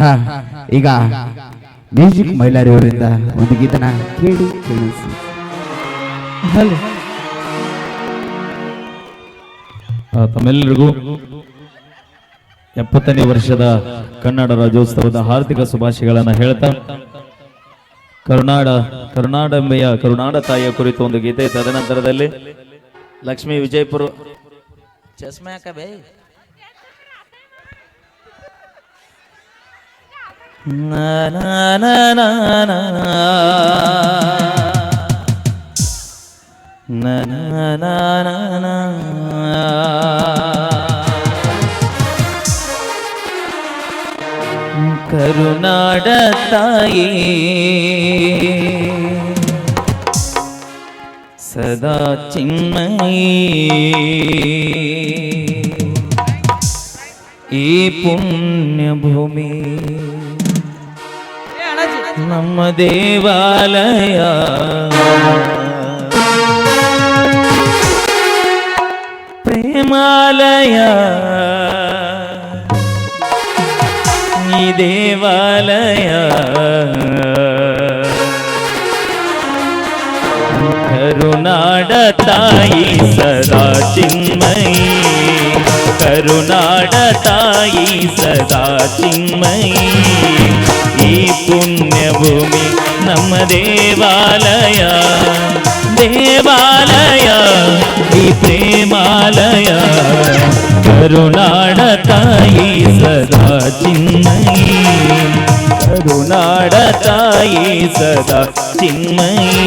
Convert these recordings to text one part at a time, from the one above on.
ಹಾ ಈಗ ಮ್ಯೂಸಿಕ್ ಮೈಲಾರಿ ಅವರಿಂದ ಒಂದು ಗೀತನ ಕೇಳಿ ಕೇಳಿಸಿ. ಹಲೋ. ತಮ್ಮೆಲ್ಲರಿಗೂ ಎಪ್ಪತ್ತನೇ ವರ್ಷದ ಕನ್ನಡ ರಾಜ್ಯೋತ್ಸವದ ಹಾರ್ದಿಕ ಶುಭಾಶಯಗಳನ್ನು ಹೇಳ್ತಾ ಕರುನಾಡ ಕರುನಾಡಂಬೆಯ ಕರುನಾಡ ತಾಯಿಯ ಕುರಿತು ಒಂದು ಗೀತೆ ತದನಂತರದಲ್ಲಿ ಲಕ್ಷ್ಮೀ ವಿಜಯಪುರ ಚಸ್ಮೆ ಯಾಕ കരുണാടത്തായി സദാ ചിന്മയി. ഈ പുണ്യഭൂമി ನಮ್ಮ ದೇವಾಲಯ ಪ್ರೇಮಾಲಯ ಈ ದೇವಾಲಯ ಕರುನಾಡ ತಾಯಿ ಸದಾ ಚಿನ್ಮಯಿ ಕರುನಾಡ ತಾಯಿ ಸದಾ ಚಿನ್ಮಯಿ ಈ ಪುಣ್ಯ ಭೂಮಿ ನಮ್ಮ ದೇವಾಲಯ ದೇವಾಲಯ ಈ ಪ್ರೇಮಾಲಯ ಕರುನಾಡ ತಾಯಿ ಸದಾ ಚಿನ್ಮಯಿ ಕರುನಾಡ ತಾಯಿ ಸದಾ ಚಿನ್ಮಯಿ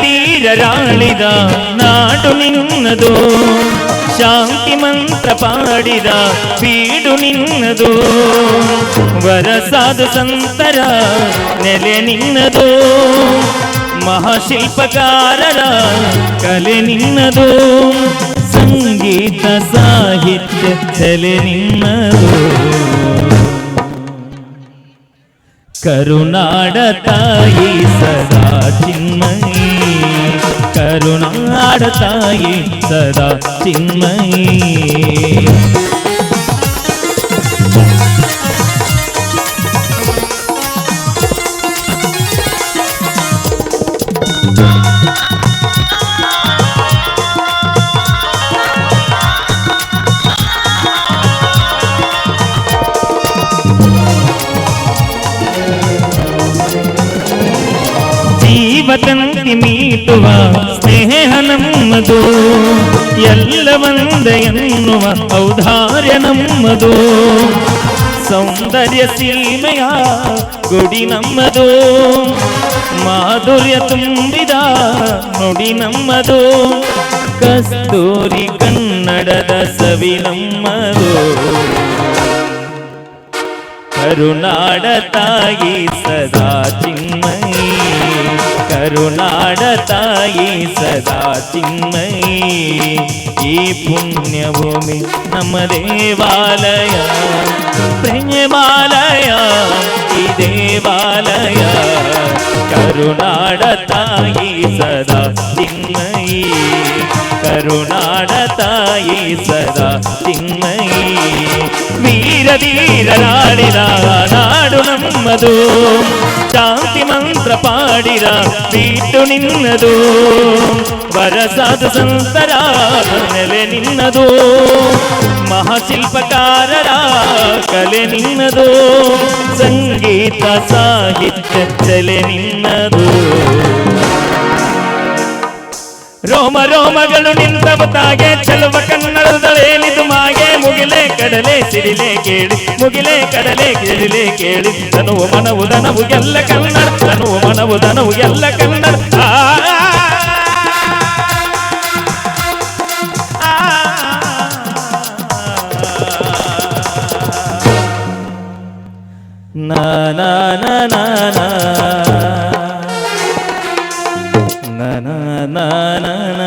ವೀರ ಧೀರರಾಳಿದ ನಾಡು ನಿನ್ನದು, ಶಾಂತಿ ಮಂತ್ರ ಪಾಡಿದ ಬೀಡು ನಿನ್ನದು, ವರಸಾದು ಸಂತರ ನೆಲೆ ನಿನ್ನದು, ಮಹಾಶಿಲ್ಪಕಾರರ ಕಲೆ ನಿನ್ನದು, ಸಂಗೀತ ಸಾಹಿತ್ಯ ಕಲೆ ನಿನ್ನದು. ಕರುನಾಡ ತಾಯಿ ಸದಾ ಚಿನ್ಮಯಿ ಕರುನಾಡ ತಾಯಿ ಸದಾ ಚಿನ್ಮಯಿ ಜೀವತಂತಿ ಮೀಟುವ ಸ್ನೇಹ ನಮ್ಮದು ಎಲ್ಲ ಒಂದ ಎನ್ನುವ ಔದಾರ್ಯ ನಮ್ಮದು. ಸೌಂದರ್ಯ ಸೀಮೆಯ ಗುಡಿ ನಮ್ಮದು, ಮಾಧುರ್ಯ ತುಂಬಿದ ನುಡಿ ನಮ್ಮದು, ಕಸ್ತೂರಿ ಕನ್ನಡದ ಸವಿ ನಮ್ಮದು. ಕರುನಾಡ ತಾಯಿ ಸದಾ ಚಿನ್ಮಯಿ. ಕರುನಾಡ ತಾಯಿ ಸದಾ ಚಿನ್ಮಯಿ ಈ ಪುಣ್ಯ ಭೂಮಿ ನಮ್ಮ ದೇವಾಲಯ ಪ್ರೇಮಾಲಯ ಈ ದೇವಾಲಯ ಕರುನಾಡ ತಾಯಿ ಸದಾ ಚಿನ್ಮಯಿ ಕರುನಾಡ ತಾಯಿ ಸದಾ ಚಿನ್ಮಯಿ ವೀರ ಧೀರರಾಡಿದ ನಾಡು ನಮ್ಮದು ಶಾಂತಿ ಮಂತ್ರ ಪಾಡಿರ ಬೀಟು ನಿನ್ನದು. ಬರಸಾದ ಸಂತರ ನೆಲೆ ನಿನ್ನದು. ಮಹಾಶಿಲ್ಪಕಾರರ ಕಲೆ ನಿನ್ನದು. ಸಂಗೀತ ಸಾಹಿತ್ಯ ಚಲೆ ನಿನ್ನದು. ರೋಮ ರೋಮಗಳು ನಿಂತವ ತಾಗೆ, ಚಲುವ ಕನ್ನಡದಳೇನಿದು ಮಾಗೆ. ಮುಗಿಲೆ ಕಡಲೆ ಸಿಡಿಲೆ ಕೇಳಿ ಮುಗಿಲೆ ಕಡಲೆ ಸಿಡಿಲೆ ಕೇಳಿ ತನುವು ಮನವು ದನವು ಎಲ್ಲ ಕನ್ನಡ ತನುವು ಮನವು ದನವು ಎಲ್ಲ ಕನ್ನಡ ಆ, ಆ, ನಾ ನಾ ನಾ ನಾ ನಾ ನ ನ ನ ನ ನ